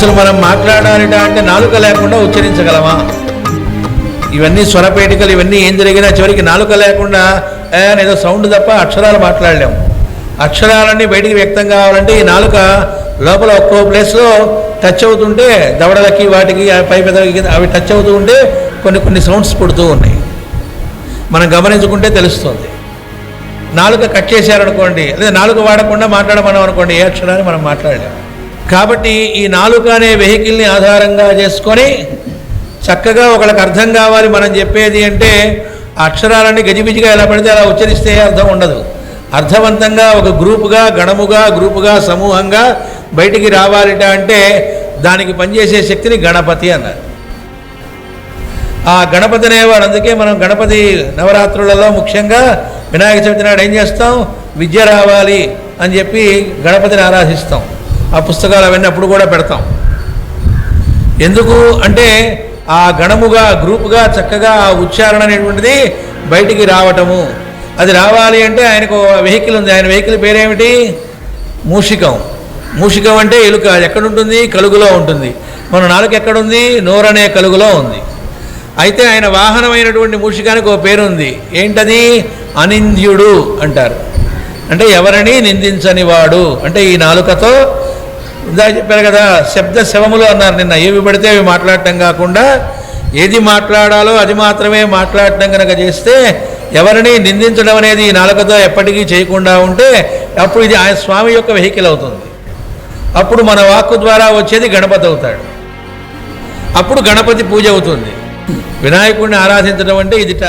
అసలు మనం మాట్లాడాలిట అంటే నాలుక లేకుండా ఉచ్చరించగలమా? ఇవన్నీ స్వరపేటికలు ఇవన్నీ ఏం జరిగినా చివరికి నాలుక లేకుండా ఏదో సౌండ్ తప్ప అక్షరాలు మాట్లాడలేము. అక్షరాలన్నీ బయటికి వ్యక్తం కావాలంటే ఈ నాలుక లోపల ఒక్కో ప్లేస్లో టచ్ అవుతుంటే దవడలకి వాటికి పై పెదవికి అవి టచ్ అవుతూ ఉంటే కొన్ని కొన్ని సౌండ్స్ పుడుతూ ఉన్నాయి. మనం గమనించుకుంటే తెలుస్తుంది. నాలుక కట్ చేశారనుకోండి లేదా నాలుక వాడకుండా మాట్లాడమన్నాం అనుకోండి ఏ అక్షరాన్ని మనం మాట్లాడలేము. కాబట్టి ఈ నాలుక అనే వెహికల్ని ఆధారంగా చేసుకొని చక్కగా ఒకళ్ళకి అర్థం కావాలి మనం చెప్పేది అంటే అక్షరాలన్నీ గజిబిజిగా ఎలా పడితే అలా ఉచ్చరిస్తే అర్థం ఉండదు. అర్థవంతంగా ఒక గ్రూపుగా గణముగా గ్రూపుగా సమూహంగా బయటికి రావాలిట అంటే దానికి పనిచేసే శక్తిని గణపతి అన్నారు. ఆ గణపతి అనేవారు అందుకే మనం గణపతి నవరాత్రులలో ముఖ్యంగా వినాయక చవితి నాడు ఏం చేస్తాం? విద్య రావాలి అని చెప్పి గణపతిని ఆరాధిస్తాం. ఆ పుస్తకాలు అవన్నీ అప్పుడు కూడా పెడతాం. ఎందుకు అంటే ఆ గణముగా గ్రూపుగా చక్కగా ఆ ఉచ్చారణ అనేటువంటిది బయటికి రావటము. అది రావాలి అంటే ఆయనకు వెహికల్ ఉంది. ఆయన వెహికల్ పేరేమిటి? మూషికం. మూషికం అంటే ఎలుక. ఎక్కడుంటుంది? కలుగులో ఉంటుంది. మన నాలుగు ఎక్కడుంది? నోరనే కలుగులో ఉంది. అయితే ఆయన వాహనమైనటువంటి మూషికానికి ఒక పేరు ఉంది ఏంటది? అనింద్యుడు అంటారు. అంటే ఎవరిని నిందించని వాడు అంటే ఈ నాలుకతో ఇందాక చెప్పారు కదా శబ్ద శవములు అన్నారు నిన్న. ఏవి పడితే అవి మాట్లాడటం కాకుండా ఏది మాట్లాడాలో అది మాత్రమే మాట్లాడటం కనుక చేస్తే ఎవరిని నిందించడం అనేది ఈ నాలుకతో ఎప్పటికీ చేయకుండా ఉంటే అప్పుడు ఇది ఆయన స్వామి యొక్క వెహికల్ అవుతుంది. అప్పుడు మన వాక్కు ద్వారా వచ్చేది గణపతి అవుతాడు. అప్పుడు గణపతి పూజ అవుతుంది. వినాయకుడిని ఆరాధించడం అంటే ఇదిట.